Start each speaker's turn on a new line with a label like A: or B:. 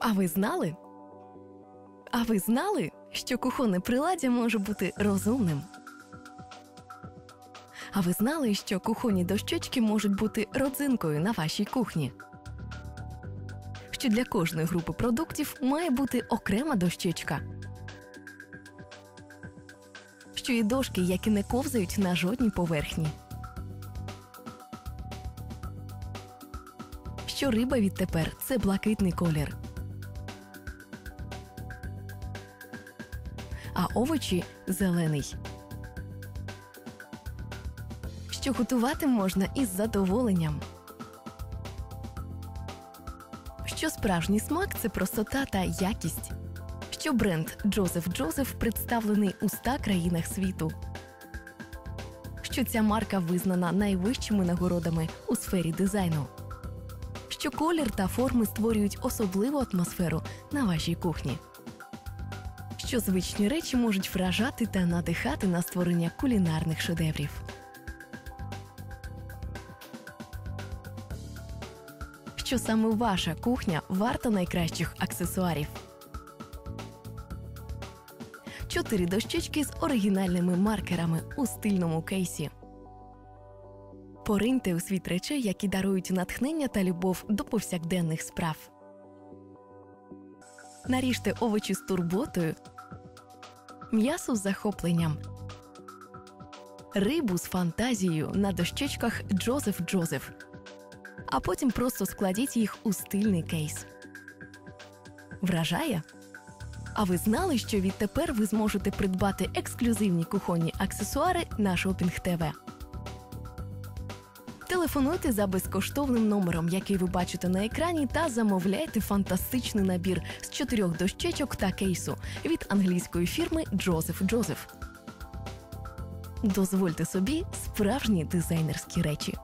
A: А ви знали? А ви знали, що кухонне приладдя може бути розумним? А ви знали, що кухонні дощечки можуть бути родзинкою на вашій кухні? Що для кожної групи продуктів має бути окрема дощечка? Що є дошки, які не ковзають на жодній поверхні? Що риба відтепер це блакитний колір. А овочі зелений. Що готувати можна із задоволенням. Що справжній смак це простота та якість. Що бренд Джозеф Джозеф представлений у 100 країнах світу. Що ця марка визнана найвищими нагородами у сфері дизайну. Що колір та форми створюють особливу атмосферу на вашій кухні що звичні речі можуть вражати та надихати на створення кулінарних шедеврів. Що саме ваша кухня варта найкращих аксесуарів. Чотири дощечки з оригінальними маркерами у стильному кейсі. Пориньте у світ речей, які дарують натхнення та любов до повсякденних справ. Наріжте овочі з турботою, м'ясо з захопленням, рибу з фантазією на дощечках Джозеф Джозеф, а потім просто складіть їх у стильний кейс. Вражає? А ви знали, що відтепер ви зможете придбати ексклюзивні кухонні аксесуари на Шопінг ТВ? Телефонуйте за безкоштовним номером, який ви бачите на екрані, та замовляйте фантастичний набір з чотирьох дощечок та кейсу від англійської фірми Джозеф Джозеф. Дозвольте собі справжні дизайнерські речі.